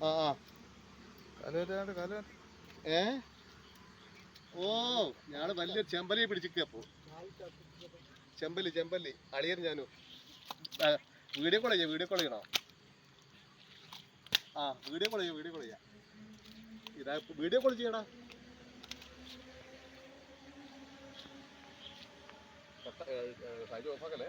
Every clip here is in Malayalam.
ആ ആ. ഏ? ഓ ഞാൾ വലിയ ചെമ്പലി പിടിച്ചിക്കുക അപ്പോ. ചെമ്പല്ലി ചെമ്പല്ലി അളിയൻ ഞാനും. വീഡിയോ കോൾ ചെയ്യാം വീഡിയോ കോൾ ചെയ്യണോ? ആ വീഡിയോ കോൾ ചെയ്യാം വീഡിയോ കോൾ ചെയ്യാം. ഇതാ വീഡിയോ കോൾ ചെയ്യടാ. സൈജ് ഓഫാക്കല്ലേ?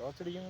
我后这里应